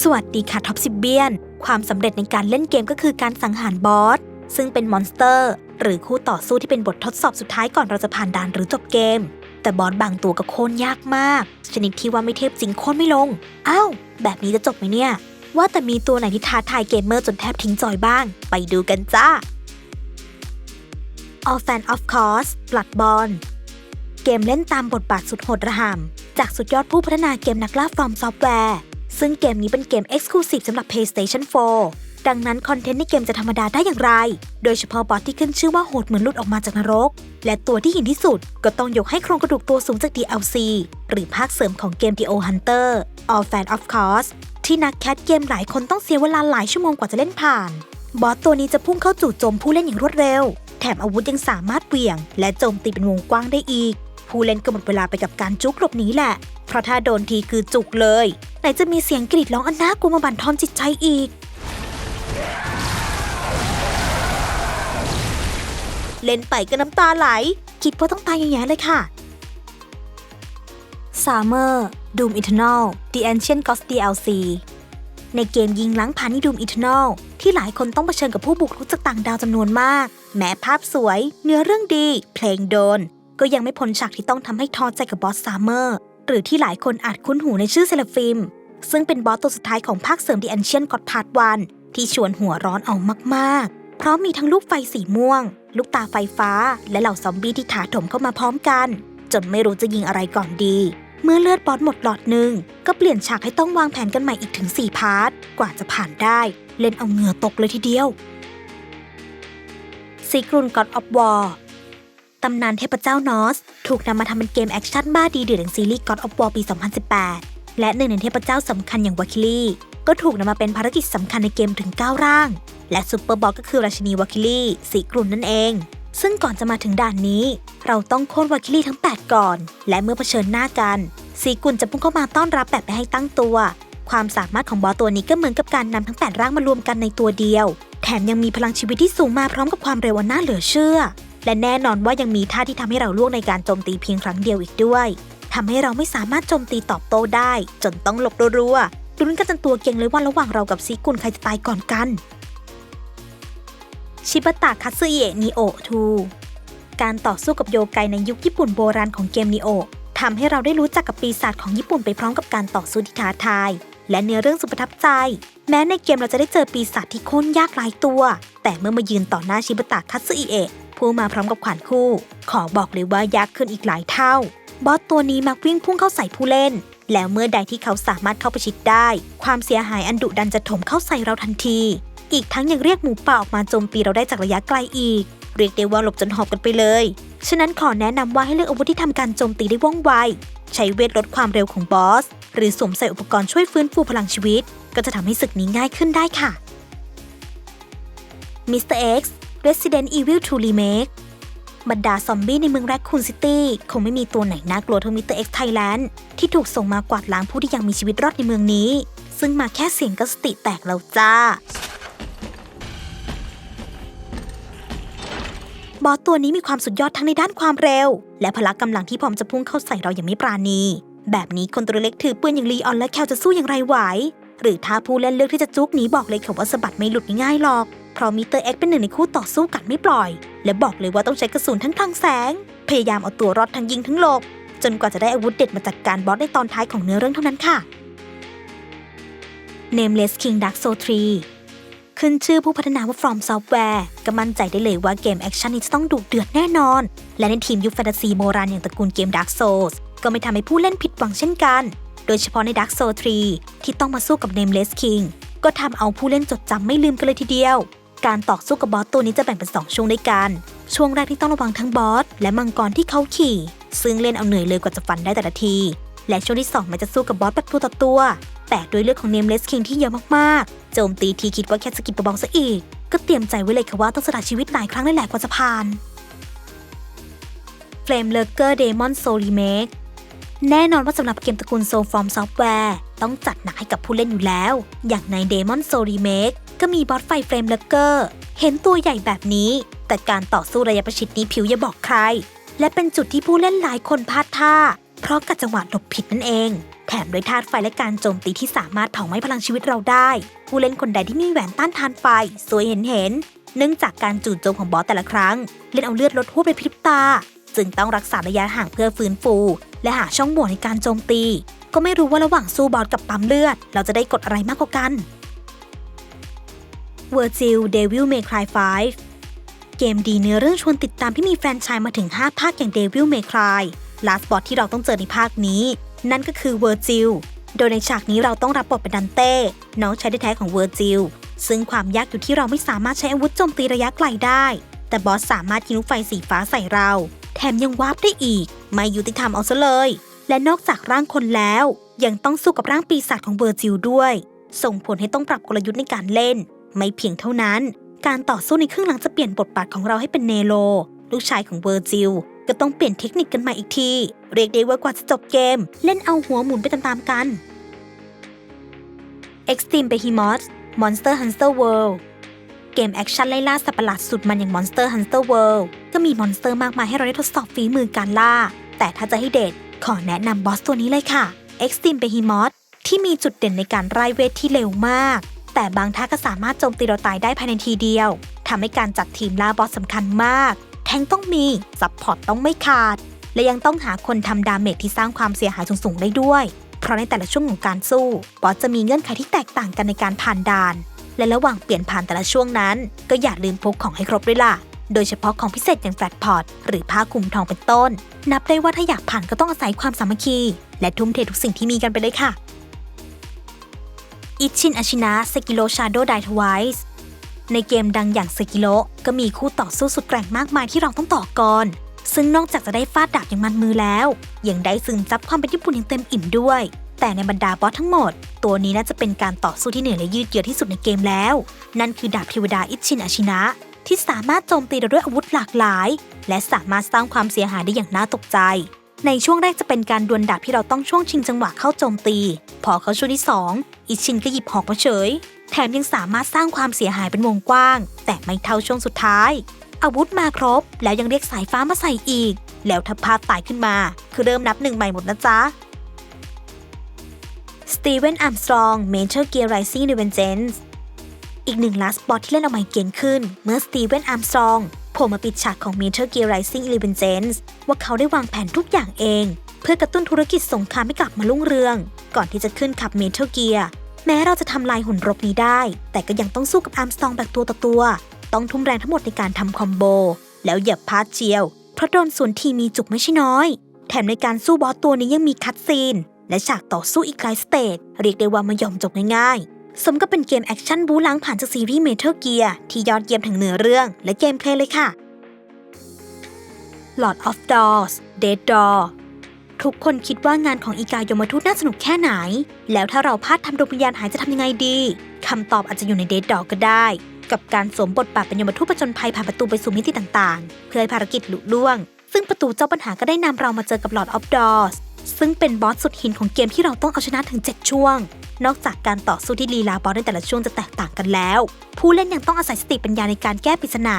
สวัสดีค่ะท็อปซิบเบียน ความสำเร็จในการเล่นเกมก็คือการสังหารบอส ซึ่งเป็นมอนสเตอร์ หรือคู่ต่อสู้ที่เป็นบททดสอบสุดท้ายก่อนเราจะผ่านด่านหรือจบเกม แต่บอสบางตัวก็โค่นยากมาก ชนิดที่ว่าไม่เทพจริงโค่นไม่ลง อ้าว แบบนี้จะจบไหมเนี่ย ว่าแต่มีตัวไหนที่ท้าทายเกมเมอร์จนแทบทิ้งจอยบ้าง ไปดูกันจ้า All Fan of Course Bloodborne เกมเล่นตามบทบาทสุดโหดระห่ำจากสุดยอดผู้พัฒนาเกมนักล่า From Software ซึ่ ซึ่งเกมนี้เป็นเกม Exclusive สำหรับ PlayStation 4 ดังนั้นคอนเทนต์ในเกมจะธรรมดาได้อย่างไร โดยเฉพาะบอสที่ขึ้นชื่อว่าโหดเหมือนหลุดออกมาจากนรก และตัวที่หินที่สุด ก็ต้องยกให้โครงกระดูกตัวสูงจาก DLC หรือภาคเสริมของเกม The O-Hunter All Fan of Course ที่นักแคสเกมหลายคนต้องเสียเวลาหลายชั่วโมงกว่าจะเล่นผ่าน บอสตัวนี้จะพุ่งเข้าจู่โจมผู้เล่นอย่างรวดเร็ว แถมอาวุธยังสามารถเหวี่ยง และโจมตีเป็นวงกว้างได้อีก ผู้เล่นก็หมดเวลาไปกับการจุกหลบหนีแหละ เพราะถ้าโดนทีคือจุกเลย ไหนจะมีเสียงกรีดร้องอันน่ากลัวมาบั่นทอนจิตใจอีก เล่นไปก็น้ำตาไหล คิดว่าต้องตายอย่างแย่เลยค่ะ Summer Doom Eternal The Ancient Gods DLC ในเกมยิงล้างผ่านนิดูมอิ t เทอร์นลที่หลายคนต้องเผชิญกับผู้บุกรุกจากต่างดาวจำนวนมาก แม้ภาพสวย เนื้อเรื่องดี เพลงโดน ก็ยังไม่พ้นฉากที่ต้องทำให้ท้อใจกับบอสซามเมอร์ หรือที่หลายคนอาจคุ้นหูในชื่อเซลฟิม ซึ่งเป็นบอสตัวสุดท้ายของภาคเสริม The Ancient God Part 1ที่ชวนหัวร้อนออกมากๆ เพราะมีทั้งลูกไฟสีม่วง ลูกตาไฟฟ้า และเหล่าซอมบี้ที่ถาโถมเข้ามาพร้อมกัน จนไม่รู้จะยิงอะไรก่อนดี เมื่อเลือดบอสหมดหลอดหนึ่งก็เปลี่ยนฉากให้ต้องวางแผนกันใหม่อีกถึง 4 พาร์ทกว่าจะผ่านได้ เล่นเอาเหงื่อตกเลยทีเดียวซีกรุน God of War ตำนานเทพเจ้านอส ถูกนำมาทำเป็นเกมแอคชั่นบ้าดีเดือดแห่งซีรีส์ God of War ปี 2018 และหนึ่งในเทพเจ้าสำคัญอย่างวาคิลี่ก็ถูกนำมาเป็นภารกิจสำคัญในเกมถึง 9 ร่าง และซูเปอร์บอสก็คือราชินีวาคิลี่สีกรุนนั่นเอง ซึ่งก่อนจะมาถึงด่านนี้ เราต้องโค่นวาคิลี่ทั้ง 8 ก่อน และเมื่อเผชิญหน้ากันสีกุลจะพุ่งเข้ามาต้อนรับแบบไม่ให้ตั้งตัว ความสามารถของบอสตัวนี้ก็เหมือนกับการนำทั้ง 8 ร่างมารวมกันในตัวเดียว แถมยังมีพลังชีวิตที่สูงมาพร้อมกับความเร็วอันน่าเหลือเชื่อ และแน่นอนว่ายังมีท่าที่ทำให้เราล่วงในการโจมตีเพียงครั้งเดียวอีกด้วยทำให้เราไม่สามารถโจมตีตอบโต้ได้ จนต้องหลบรัวๆลุ้นกันจนตัวเก่งเลยว่าระหว่างเรากับซีกุลใครจะตายก่อนกัน ชิบะตะคัตสึเอะนิโอทูการต่อสู้กับโยไกในยุคญี่ปุ่นโบราณของเกมนิโอทำให้เราได้รู้จักกับปีศาจของญี่ปุ่นไปพร้อมกับการต่อสู้ที่ท้าทาย และเนื้อเรื่องสุดประทับใจ แม้ในเกมเราจะได้เจอปีศาจที่โค่นยากหลายตัว แต่เมื่อมายืนต่อหน้าชิบะตะคัตสึอิเอะ ผู้มาพร้อมกับขวานคู่ ขอบอกเลยว่ายากขึ้นอีกหลายเท่า บอสตัวนี้มักวิ่งพุ่งเข้าใส่ผู้เล่น แล้วเมื่อใดที่เขาสามารถเข้าประชิดได้ ความเสียหายอันดุดันจะถมเข้าใส่เราทันที อีกทั้งยังเรียกหมูป่าออกมาโจมตีเราได้จากระยะไกลอีก เรียกได้ว่าหลบจนหอบกันไปเลย ฉะนั้นขอแนะนำว่าให้เลือกอาวุธที่ทำการโจมตีได้ว่องไว ใช้เวทลดความเร็วของบอส หรือสวมใส่อุปกรณ์ช่วยฟื้นฟูพลังชีวิต ก็จะทำให้ศึกนี้ง่ายขึ้นได้ค่ะ Mr. X Resident Evil 2 Remake บรรดาซอมบี้ในเมืองแรคคูนซิตี้คงไม่มีตัวไหนน่ากลัวเท่า Mr. X Thailand ที่ถูกส่งมากวาดล้างผู้ที่ยังมีชีวิตรอดในเมืองนี้ ซึ่งมาแค่เสียงก็สติแตกแล้วจ้า บอสตัวนี้มีความสุดยอดทั้งในด้านความเร็ว และพละกำลังที่พร้อมจะพุ่งเข้าใส่เราอย่างไม่ปราณี แบบนี้คนตัวเล็กถือปืนอย่างลีออนและแคลจะสู้อย่างไรไหวหรือถ้าผู้เล่นเลือกที่จะจุกหนีบอกเลยค่ะว่าสะบัดไม่หลุดง่ายๆหรอก เพราะมิเตอร์เอ็กเป็นหนึ่งในคู่ต่อสู้กัดไม่ปล่อย และบอกเลยว่าต้องใช้กระสุนทั้งพลังแสง พยายามเอาตัวรอดทั้งยิงทั้งหลบ จนกว่าจะได้อาวุธเด็ดมาจัดการบอสในตอนท้ายของเนื้อเรื่องเท่านั้นค่ะ Nameless King Dark Soul 3 ขึ้นชื่อผู้พัฒนาว่า From Software ก็มั่นใจได้เลยว่าเกมแอคชั่นนี้จะต้องดุเดือดแน่นอน และในทีมยุคแฟนตาซีโบราณอย่างตระกูลเกม Dark Souls ก็ไม่ทำให้ผู้เล่นผิดหวังเช่นกัน โดยเฉพาะใน Dark Souls 3 ที่ต้องมาสู้กับ Nameless King ก็ทำเอาผู้เล่นจดจำไม่ลืมกันเลยทีเดียว การต่อสู้กับบอสตัวนี้จะแบ่งเป็น 2 ช่วงด้วยกัน ช่วงแรกที่ต้องระวังทั้งบอสและมังกรที่เขาขี่ ซึ่งเล่นเอาเหนื่อยเลยกว่าจะฟันได้แต่ละที และช่วงที่ 2 มันจะสู้กับบอสแบบตัวต่อตัว แต่ด้วยเลือดของ Nameless King ที่เยอะมากๆ โจมตีทีคิดว่าแค่สกิปเบาๆซะอีก ก็เตรียมใจไว้เลยค่ะว่าต้องสละชีวิตหลายครั้งเลยแหละกว่าจะผ่าน Flame Lurker Demon Soul Remake แน่นอนว่าสำหรับเกมตระกูล Soul From Software ต้องจัดหนักให้กับผู้เล่นอยู่แล้ว อย่างใน Demon Soul Remake ก็มีบอสไฟ Flame Lurker เห็นตัวใหญ่แบบนี้ แต่การต่อสู้ระยะประชิดนี้ผิวอย่าบอกใคร และเป็นจุดที่ผู้เล่นหลายคนพลาดท่า เพราะกัดจังหวะหลบผิดนั่นเอง แถมด้วยธาตุไฟและการโจมตีที่สามารถเผาไหม้พลังชีวิตเราได้ ผู้เล่นคนใดที่มีแหวนต้านทานไฟ สวยเห็นเห็นเนื่องจากการจู่โจมของบอสแต่ละครั้ง เล่นเอาเลือดลดทั่วไปพริบตา จึงต้องรักษาระยะห่างเพื่อฟื้นฟู และหาช่องโหว่ในการโจมตี ก็ไม่รู้ว่าระหว่างสู้บอสกับปั๊มเลือด เราจะได้กดอะไรมากกว่ากัน Virgil Devil May Cry 5เกมดีเนื้อเรื่องชวนติดตามที่มีแฟรนไชส์มาถึง 5 ภาคอย่าง Devil May Cry ลาสบอสที่เราต้องเจอในภาคนี้ นั่นก็คือ Virgil โดยในฉากนี้เราต้องรับบทเป็นดันเต้ น้องชายแท้ๆของ Virgil ซึ่งความยากอยู่ที่เราไม่สามารถใช้อาวุธโจมตีระยะไกลได้ แต่บอสสามารถยิงลูกไฟสีฟ้าใส่เรา แถมยังวาร์ปได้อีก ไม่ยุติธรรมเอาซะเลย และนอกจากร่างคนแล้ว ยังต้องสู้กับร่างปีศาจของเวอร์จิลด้วย ส่งผลให้ต้องปรับกลยุทธ์ในการเล่น ไม่เพียงเท่านั้น การต่อสู้ในครึ่งหลังจะเปลี่ยนบทบาทของเราให้เป็นเนโล ลูกชายของเวอร์จิล ก็ต้องเปลี่ยนเทคนิคกันใหม่อีกที เรียกได้ว่ากว่าจะจบเกม เล่นเอาหัวหมุนไปตามๆกัน Extreme Behemoth Monster Hunter World เกมแอคชั่นไล่ล่าสัตว์ประหลาดสุดมันอย่าง Monster Hunter World ก็มีมอนสเตอร์มากมายให้เราได้ทดสอบฝีมือการล่า แต่ถ้าจะให้เด็ด ขอแนะนำบอสตัวนี้เลยค่ะ Extreme Behemoth ที่มีจุดเด่นในการไล่เวทที่เร็วมาก แต่บางท่าก็สามารถโจมตีเราตายได้ภายในทีเดียวทำให้การจัดทีมล่าบอสสำคัญมาก แทงต้องมี ซัพพอร์ตต้องไม่ขาด และยังต้องหาคนทำดาเมจที่สร้างความเสียหายสูงๆได้ด้วย เพราะในแต่ละช่วงของการสู้ บอสจะมีเงื่อนไขที่แตกต่างกันในการผ่านด่าน และระหว่างเปลี่ยนผ่านแต่ละช่วงนั้น ก็อย่าลืมพกของให้ครบด้วยล่ะโดยเฉพาะของพิเศษอย่างแฟลตพอร์ตหรือผ้าคลุมทองเป็นต้น นับได้ว่าถ้าอยากผ่านก็ต้องอาศัยความสามัคคี และทุ่มเททุกสิ่งที่มีกันไปเลยค่ะ อิชินอาชินะเซกิโ s ชาโดไดทวส์ในเกมดังอย่างเซกิโ o ก็มีคู่ต่อสู้สุดแกร่งมากมายที่เราต้องต่อก่อนซึ่งนอกจากจะได้ฟาดดาบอย่างมันมือแล้ว ยังได้ซึมซับความเป็นญี่ปุ่นอย่างเต็มอิ่มด้วย แต่ในบรรดาบอสทั้งหมด ตัวนี้น่าจะเป็นการต่อสู้ที่เหนื่อยและยืดเยื้อที่สุดในเกมแล้ว นั่นคือดาบเทวดาอิชินอาชินะที่สามารถโจมตีเราด้วยอาวุธหลากหลาย และสามารถสร้างความเสียหายได้อย่างน่าตกใจ ในช่วงแรกจะเป็นการดวลดาบที่เราต้องช่วงชิงจังหวะเข้าโจมตี พอเขาช่วงที่ 2 อิชินก็หยิบหอกมาเฉย แถมยังสามารถสร้างความเสียหายเป็นวงกว้าง แต่ไม่เท่าช่วงสุดท้าย อาวุธมาครบ แล้วยังเรียกสายฟ้ามาใส่อีก แล้วถ้าพาดตายขึ้นมา คือเริ่มนับหนึ่งใหม่หมดนะจ๊ะสตีเวนอาร์มสตรองเมเจอร์เกียร์ไรซิ่ง r ิเวนเจนส์อีกหนึ่งลาสบอทที่เล่นเอาใหม่เก่งขึ้น เมื่อสตีเวนอาร์มสตรอง โผล่มาปิดฉากของ Metal Gear Rising Revengeance ว่าเขาได้วางแผนทุกอย่างเอง เพื่อกระตุ้นธุรกิจสงครามให้กลับมารุ่งเรือง ก่อนที่จะขึ้นขับ Metal Gear แม้เราจะทำลายหุ่นรบนี้ได้ แต่ก็ยังต้องสู้กับอาร์มสตองแบบตัวต่อตัว ต้องทุ่มแรงทั้งหมดในการทำคอมโบ แล้วเหยียบพาร์ทเจียว เพราะโดนส่วนทีมีจุกไม่ใช่น้อย แถมในการสู้บอสตัวนี้ยังมีคัตซีนและฉากต่อสู้อีกหลายสเตจเรียกได้ว่าไม่ยอมจบง่ายๆ สมกับเป็นเกมแอคชั่นบู๊ล้างผ่านจากซีรีส์ Metal Gear ที่ยอดเยี่ยมทั้งเนื้อเรื่องและเกมเพลย์เลยค่ะ Lord of Doors Dead Door ทุกคนคิดว่างานของอีกายมทูตน่าสนุกแค่ไหน แล้วถ้าเราพลาดทำดวงวิญญาณหายจะทำยังไงดีคำตอบอาจจะอยู่ใน Dead Door ก็ได้ กับการสวมบทบาทเป็นยมทูตประจนภัยผ่านประตูไปสู่มิติต่างๆ เพื่อให้ภารกิจลุล่วง ซึ่งประตูเจ้าปัญหาก็ได้นำเรามาเจอกับ Lord of Doors ซึ่งเป็นบอสสุดหินของเกมที่เราต้องเอาชนะถึง 7 ช่วง นอกจากการต่อสู้ที่ลีลาบอสในแต่ละช่วงจะแตกต่างกันแล้ว ผู้เล่นยังต้องอาศัยสติปัญญาในการแก้ปริศนา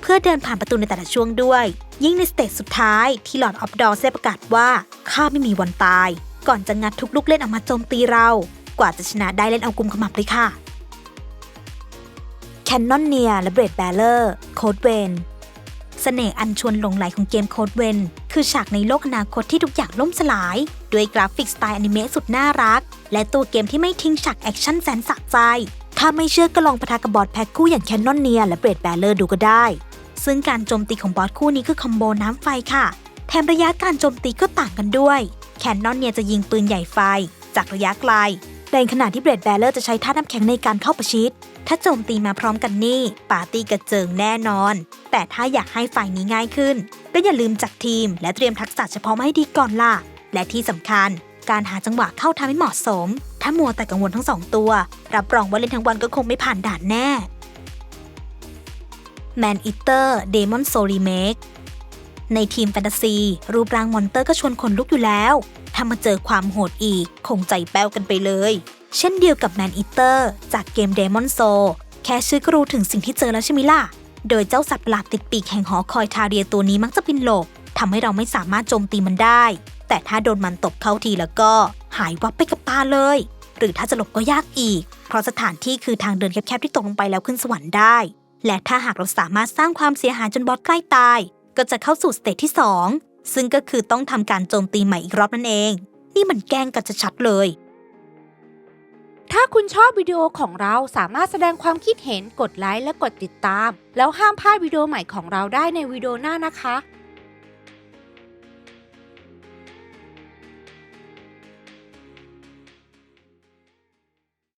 เพื่อเดินผ่านประตูในแต่ละช่วงด้วย ยิ่งในสเตจสุดท้ายที่ Lord of Doors ได้ประกาศว่าข้าไม่มีวันตาย ก่อนจะงัดทุกลูกเล่นออกมาโจมตีเรา กว่าจะชนะได้เล่นเอากุมขมับเลยค่ะแคนนอนเนียและเบรดแบลเลอร์โคดเวนเสน่ห์อันชวนหลงไหลของเกมโคดเวนคือฉากในโลกอนาคตที่ทุกอย่างล่มสลาย ด้วยกราฟิกสไตล์อนิเมะสุดน่ารัก และตัวเกมที่ไม่ทิ้งฉากแอคชั่นแสนสะใจ ถ้าไม่เชื่อก็ลองปะทะกับบอสแพ็คคู่อย่างแคนนอนเนียและเบรดแบลเลอร์ดูก็ได้ ซึ่งการโจมตีของบอสคู่นี้คือคอมโบน้ำไฟค่ะ แถมระยะการโจมตีก็ต่างกันด้วย แคนนอนเนียจะยิงปืนใหญ่ไฟ จากระยะไกล ในขณะที่เบรดแบลเลอร์จะใช้ท่าน้ำแข็งในการเข้าประชิด ถ้าโจมตีมาพร้อมกันนี่ปาร์ตี้กระเจิงแน่นอน แต่ถ้าอยากให้ฝ่ายนี้ง่ายขึ้น ก็อย่าลืมจัดทีม และเตรียมทักษะเฉพาะมาให้ดีก่อนล่ะ และที่สำคัญ การหาจังหวะเข้าทำให้เหมาะสม ถ้ามัวแต่กังวลทั้งสองตัว รับรองว่าเล่นทั้งวันก็คงไม่ผ่านด่านแน่ Man Eater Demon Soul Remake ในทีมแฟนตาซี รูปร่างมอนเตอร์ก็ชวนคนลุกอยู่แล้ว ถ้ามาเจอความโหดอีก คงใจแป้วกันไปเลย เช่นเดียวกับ Man Eater จากเกม Demon Soul แค่ชื่อก็รู้ถึงสิ่งที่เจอแล้วใช่ไหมล่ะ โดยเจ้าสัตว์ประหลาดติดปีกแห่งหอคอยทาเรียตัวนี้มักจะบินหลบทำให้เราไม่สามารถโจมตีมันได้ แต่ถ้าโดนมันตบเข้าทีแล้วก็ หายวับไปกับตาเลย หรือถ้าจะหลบก็ยากอีก เพราะสถานที่คือทางเดินแคบๆที่ตกลงไปแล้วขึ้นสวรรค์ได้ และถ้าหากเราสามารถสร้างความเสียหายจนบอสใกล้ตาย ก็จะเข้าสู่สเตจที่ 2 ซึ่งก็คือต้องทำการโจมตีใหม่อีกรอบนั่นเอง นี่มันแกล้งกันชัดเลย ถ้าคุณชอบวิดีโอของเราสามารถแสดงความคิดเห็นกดไลค์และกดติดตาม แล้วห้ามพลาดวิดีโอใหม่ของเราได้ในวิดีโอหน้านะคะ